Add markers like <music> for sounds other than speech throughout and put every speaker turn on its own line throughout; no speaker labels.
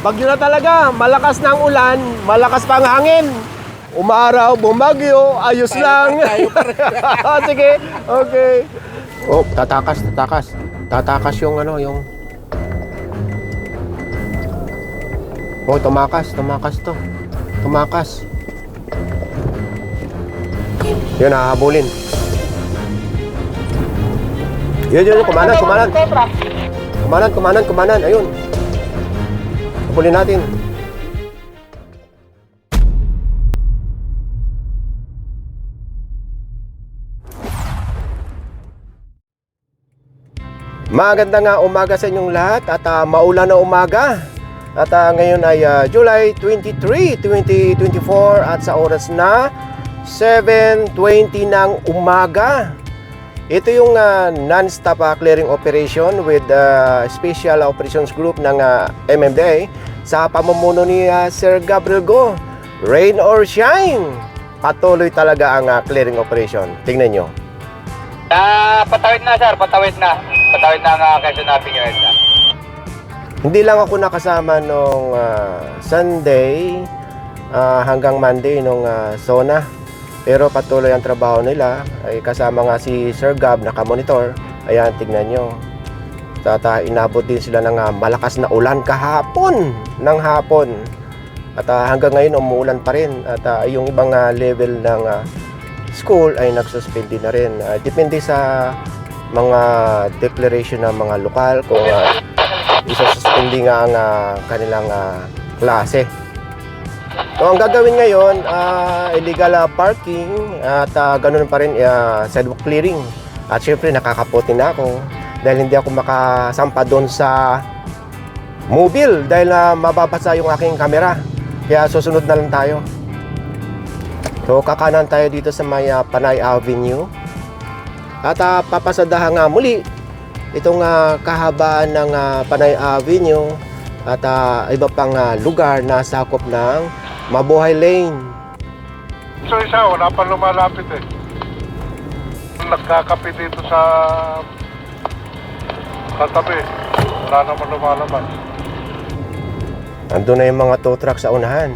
bagyo na talaga. Malakas na ang ulan, malakas pa ang hangin. Umaraw, bumagyo, ayos lang. <laughs> Sige, okay. Oh, tatakas, tatakas. Tatakas yung ano, yung... Oh, tumakas, tumakas to. Tumakas. Yun, hahabulin. Yun, yun, yun, kumanan, kumanan. Kumanan, kumanan, kumanan. Ayun. Habulin natin. Maganda nga umaga sa inyong lahat at ah, maulan na umaga. At ah, ngayon ay ah, July 23, 2024 at sa oras na 7.20 ng umaga. Ito yung ah, non-stop ah, clearing operation with ah, Special Operations Group ng ah, MMDA sa pamumuno ni ah, Sir Gabriel Go. Rain or shine, patuloy talaga ang ah, clearing operation. Tingnan nyo.
Ah, patawid na sir, patawid na. Patawid na ang uh, Quezon Avenue na.
Hindi lang ako nakasama nung ah, Sunday ah, hanggang Monday nung ah, SONA. Pero patuloy ang trabaho nila. Ay kasama nga si Sir Gab nakamonitor. Ayan, tignan nyo. At ah, inabot din sila ng ah, malakas na ulan kahapon ng hapon. At ah, hanggang ngayon umuulan pa rin. At ah, yung ibang ah, level ng ah, school ay nagsuspend din na rin. Ah, depende sa mga declaration ng mga lokal kung ah, isasuspindi nga ang ah, kanilang ah, klase. So ang gagawin ngayon, ah, illegal ah, parking at ah, ganun pa rin ah, sidewalk clearing. At syempre nakakaputi na ako dahil hindi ako makasampa doon sa mobile dahil ah, mababasa yung aking camera. Kaya susunod na lang tayo. So kakanan tayo dito sa may ah, Panay Avenue. At ah, papasadahan nga muli itong ah, kahabaan ng ah, Panay Avenue at ah, iba pang ah, lugar na sakop ng Mabuhay Lane.
So isa, wala pa lumalapit eh. Nagkakape dito sa katabi. Wala naman lumalabas.
Andun na yung mga tow truck sa unahan.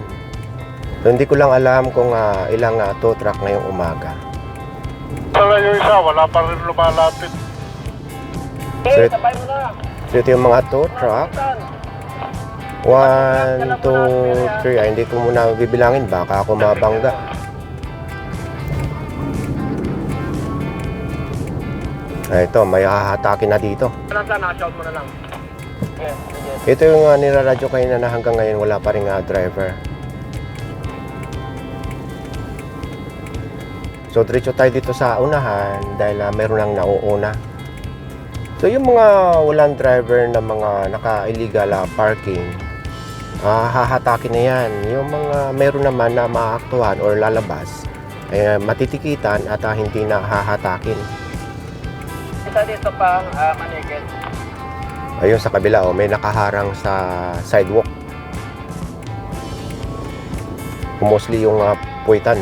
So, hindi ko lang alam kung ah, ilang ah, tow truck ngayong umaga.
Wala yung isa, wala pa rin lumalapit.
So, it- so ito yung mga tow truck. 1, 2, 3. Ay, hindi ko muna bibilangin. Baka ako mabangga. Ay, ito, may hahatakin na dito. Ito yung uh, niraradyo kayo na hanggang ngayon wala pa rin ah, driver. So, diretso tayo dito sa unahan dahil ah, meron lang nauuna. So, yung mga walang driver na mga naka-illegal ah, parking, ah, hahatakin na yan. Yung mga meron naman na maaktuhan or lalabas, ay ah, matitikitan at ah, hindi na hahatakin.
Isa dito pa, uh, Manigel.
Ayun sa kabila, oh, may nakaharang sa sidewalk. Mostly yung uh, puwitan.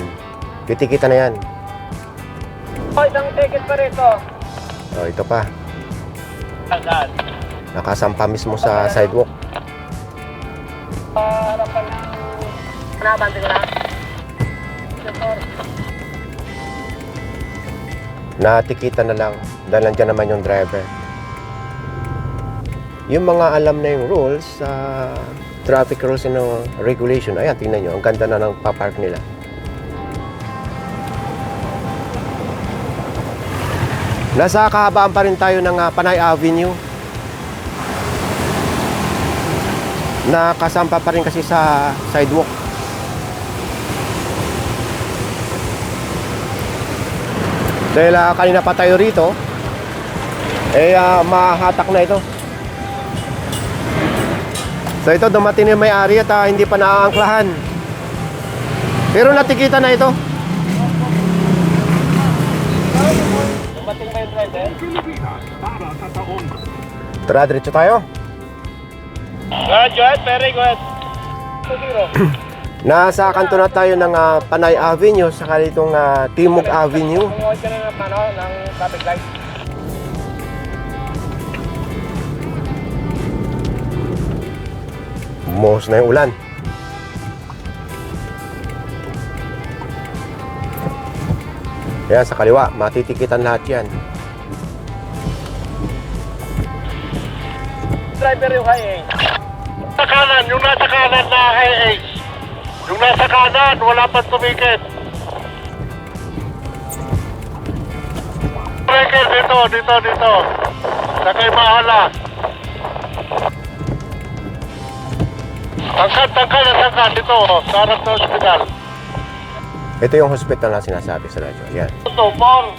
Titikita na yan.
Oh, isang ticket pa rito.
Oh, ito pa.
Saan?
Nakasampa mismo sa sidewalk.
Harapan ng... Panabante ko na.
Natikita na lang dahil nandiyan naman yung driver. Yung mga alam na yung rules sa traffic rules and uh, regulation, ayan, tingnan nyo, ang ganda na ng papark nila. Nasa kahabaan pa rin tayo ng ah, Panay Avenue. Nakasampa pa rin kasi sa sidewalk. Dahil ah, kanina pa tayo rito, eh ah, mahatak na ito. So ito dumating na yung may-ari at ah, hindi pa naaangklahan. Pero natikita na ito.
Dumating ba yung Good, good, very good.
Nasa kanto na tayo ng ah, Panay Avenue saka ditong ah, Timog Avenue.
Tumuhod ka na ng, ano, ng traffic light.
Bumuhos na yung ulan. Yan, sa kaliwa, matitikitan lahat yan.
Driver yung kay
Sa kanan, yung nasa kanan na Ace. Yung nasa kanan, wala pang tumikit. Breaker dito, dito, dito. Sa kay Mahala. Tangkad, tangkad tangkad. Dito, oh, sa harap ng ospital.
Ito yung hospital na sinasabi sa radyo. Yan.
Ito, Paul.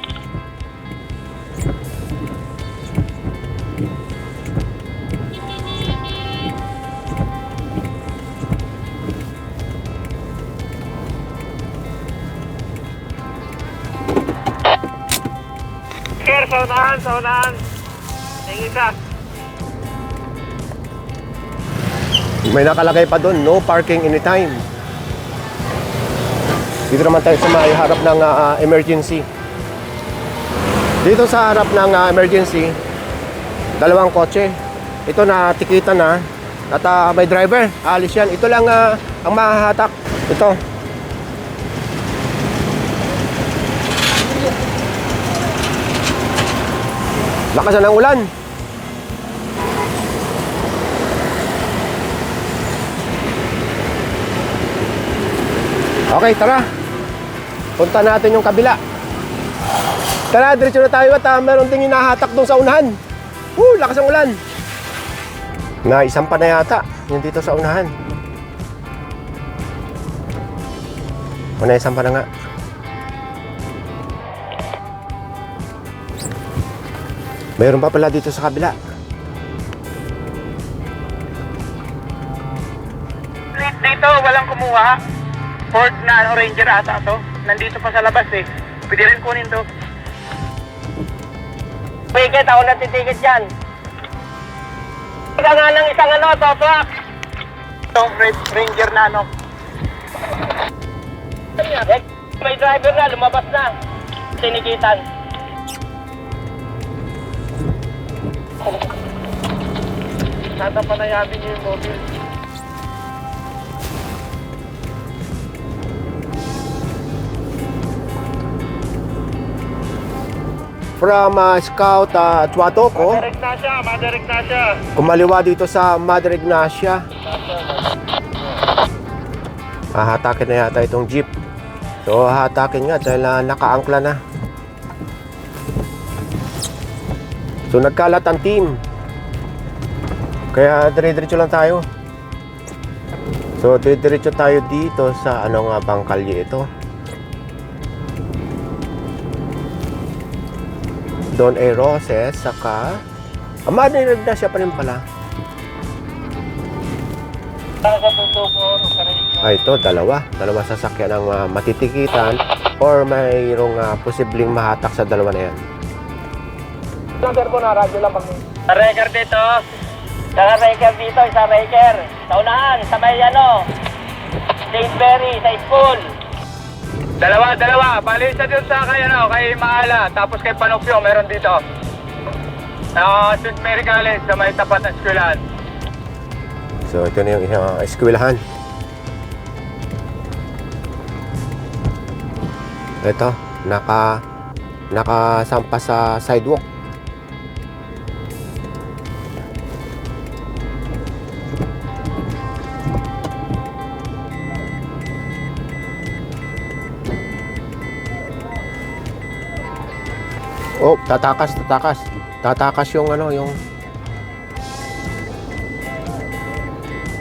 Sa unahan. Tingin ka.
May nakalagay pa doon, no parking anytime. Dito naman tayo sa may harap ng ah, emergency. Dito sa harap ng ah, emergency, dalawang kotse. Ito na tikitan na. At ah, may driver, alis yan. Ito lang ah, ang mahahatak. Ito. Lakas na ng ulan. Okay, tara. Punta natin yung kabila. Tara, diretso na tayo at uh, meron ding hinahatak doon sa unahan. Woo, lakas ng ulan. Na isang pa na yata, yung dito sa unahan. O na isang pa na nga. Mayroon pa pala dito sa kabila.
Dito, walang kumuha. Ford na ano, Ranger ata to. Nandito pa sa labas eh. Pwede rin kunin to.
Ticket, ako natitikit dyan. Ika nga ng isang ano, totwak.
Itong Red- Ranger na ano.
Eh, may driver na, lumabas na. Tinikitan.
Tatapanayabi niyo yung mobile.
From uh, Scout uh, Tuatoko,
Madirect na siya, madirect na siya.
kumaliwa dito sa Mother Ignacia. Hahatakin na yata itong jeep. So, hahatakin nga dahil uh, nakaangkla na. So, nagkalat ang team. Kaya dire-diretso lang tayo. So, dire-diretso tayo dito sa ano nga bang kalye ito. Don A. Roses, saka... Ah, Mother Ignacia pa rin pala.
Sa
Ah, ito, dalawa. Dalawa sasakyan ang ah, matitikitan or mayroong ah, posibleng mahatak sa dalawa na yan.
Sa record dito. Sa record dito, sa record. Sa unahan, sa may ano. Sainsbury, sa school.
Dalawa, dalawa. Bali isa dun sa kay, ano, kay Maala. Tapos kay Panopio, meron dito. Sa St. Mary College, sa may tapat ng eskwelahan.
So, ito na yung isang uh, eskwelahan. Ito, naka nakasampa sa sidewalk. Oh, tatakas, tatakas. Tatakas yung ano, yung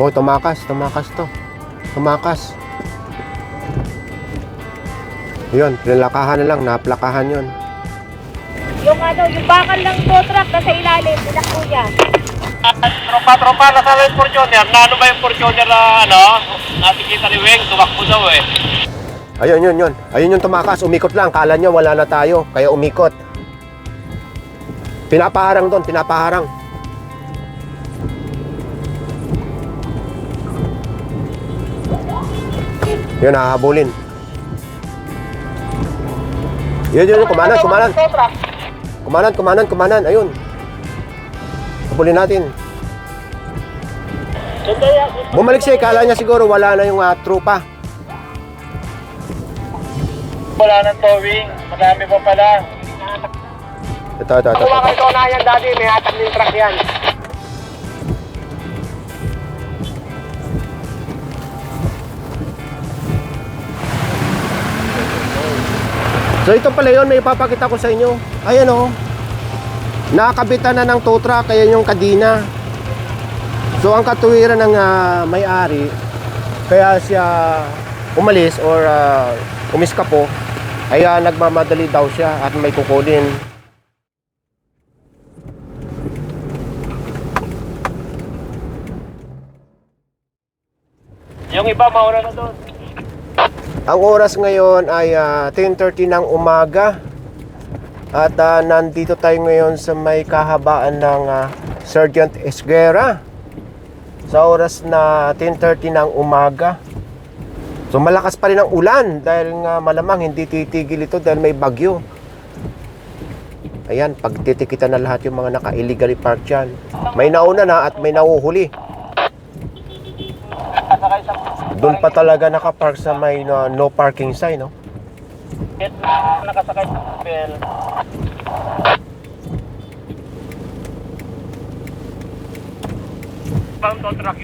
Oh, tumakas, tumakas to. Tumakas. Yun, pinalakahan na lang, naplakahan yun.
Yung ano, yung bakal ng tow truck na sa ilalim, tinakbo niya.
Tropa-tropa, nasa rin Fortuner. Na ano ba yung Fortuner na ano? Nakikita ni Weng, tumakbo daw eh.
Ayun, yun, yun. Ayun yung tumakas, umikot lang. Kala niya wala na tayo, kaya umikot. Pinapaharang doon, pinapaharang. Yun, hahabulin. Yun, yun, yun, kumanan, kumanan. Kumanan, kumanan, kumanan. Ayun. Habulin natin. Bumalik siya, kala niya siguro wala na yung ah, trupa.
Wala nang towing. Marami pa pala.
Ito, ito, ito.
Kuha
ito.
kayo ito na yan, daddy. May hatak din truck yan.
So ito pala yun, may ipapakita ko sa inyo. Ayan o. Nakabitan na ng tow truck, kaya yung kadina. So ang katuwiran ng ah, may-ari, kaya siya umalis or uh, umiska po, ay ah, nagmamadali daw siya at may kukunin.
Yung iba, maura na doon.
Ang oras ngayon ay ah, 10.30 ng umaga at ah, nandito tayo ngayon sa may kahabaan ng ah, Sergeant Esguera sa oras na 10.30 ng umaga. So malakas pa rin ang ulan dahil nga malamang hindi titigil ito dahil may bagyo. Ayan, pagtitikitan na lahat yung mga naka-illegally park dyan. May nauna na at may nauhuli.
Sakay sa
Doon pa talaga nakapark sa may no, no parking sign, no?
Get na nakasakay sa papel. Bound to truck.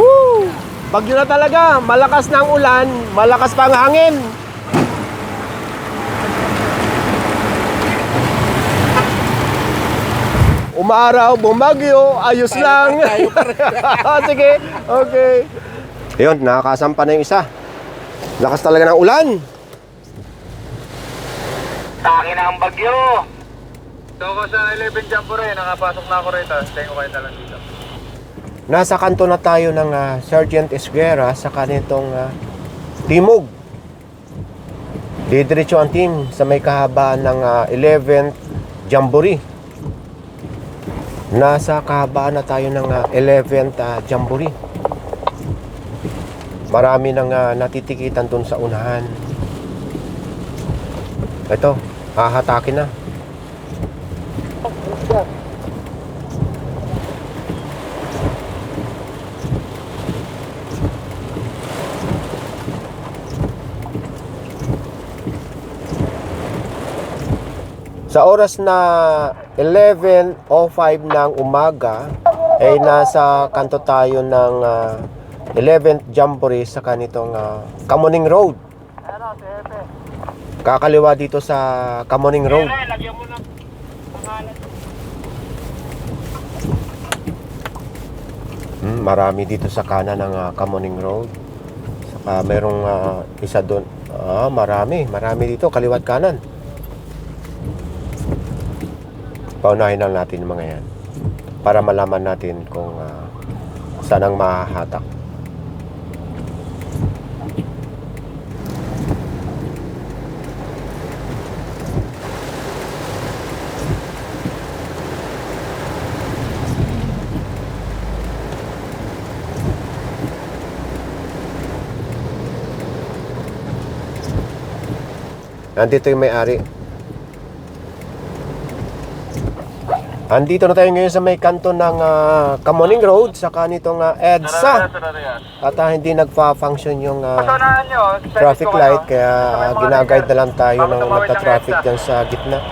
Woo! Bagyo na talaga. Malakas na ang ulan, malakas pa ang hangin. Umaaraw, bumagyo, ayos lang. <laughs> Sige, okay. Yun, nakakasampa na yung isa. Lakas talaga ng ulan.
Taki na ang bagyo. So ako sa 11 jump rin, nakapasok na ako rito. Stay ko kayo na lang dito.
Nasa kanto na tayo ng ah, Sergeant Esguera sa kanitong ah, Timog. Didiretso ang team sa may kahabaan ng ah, 11th Jamboree. Nasa kahabaan na tayo ng ah, 11th ah, Jamboree. Marami nang ah, natitikitan dun sa unahan. Ito, hahatakin na. Sa oras na 11.05 ng umaga, ay nasa kanto tayo ng ah, 11th Jamboree sa kanitong ah, Kamuning Road. Kakaliwa dito sa Kamuning Road. Hmm, marami dito sa kanan ng ah, Kamuning Road. Saka merong ah, isa doon. Ah, marami. Marami dito, kaliwat kanan. Paunahin lang natin yung mga yan. Para malaman natin kung ah, saan ang mahahatak. Nandito yung may-ari. Andito na tayo ngayon sa may kanto ng ah, Kamuning Road sa kanitong ah, EDSA. At ah, hindi nagfa-function yung
sa
traffic light kaya
mga
ginaguide na lang tayo ng nagka-traffic dyan sa gitna.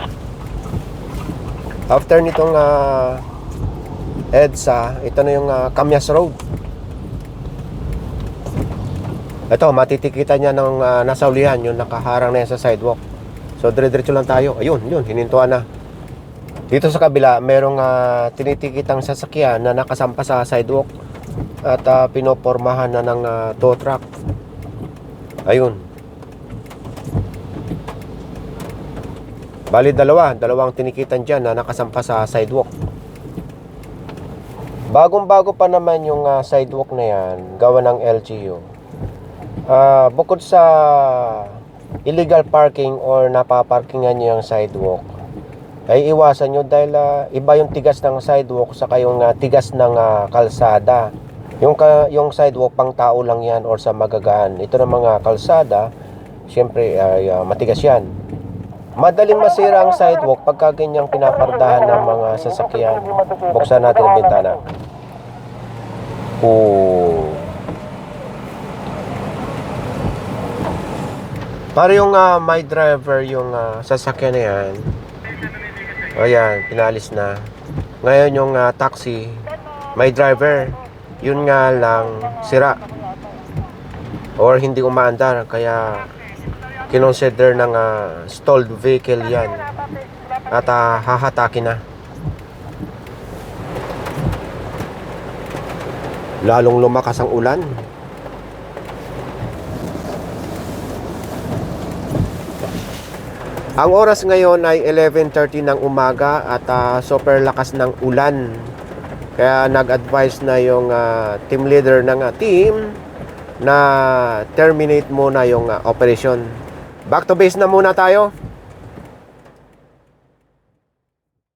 After nitong ah, EDSA, ito na yung ah, Camyas Road. Ito, matitikitan niya ng uh, nasaulihan, yung nakaharang na yan sa sidewalk. So, dire-diretso lang tayo. Ayun, yun, hinintuan na. Dito sa kabila, merong ah, tinitikitang sasakyan na nakasampa sa sidewalk at ah, pinopormahan na ng ah, tow truck. Ayun. Bali dalawa, dalawang tinikitan dyan na nakasampa sa sidewalk. Bagong-bago pa naman yung ah, sidewalk na yan, gawa ng LGU. Ah, bukod sa illegal parking or napaparkingan nyo yung sidewalk, ay iwasan nyo dahil ah, iba yung tigas ng sidewalk sa yung ah, tigas ng ah, kalsada. Yung, ka, yung sidewalk pang tao lang yan or sa magagaan. Ito ng mga kalsada, Siyempre ay ah, matigas yan. Madaling masira ang sidewalk pagka ganyang pinapardahan ng mga sasakyan. Buksan natin ang bintana. Oh. Para yung ah, my driver, yung ah, sasakyan na yan. O yan, pinalis na. Ngayon yung ah, taxi, my driver, yun nga lang sira. Or hindi umaandar, kaya kinonsider ng ah, stalled vehicle yan. At ah, hahatakin na. Lalong lumakas ang ulan. Ang oras ngayon ay 11.30 ng umaga at ah, super lakas ng ulan. Kaya nag-advise na yung ah, team leader ng ah, team na terminate muna yung ah, operation. Back to base na muna tayo.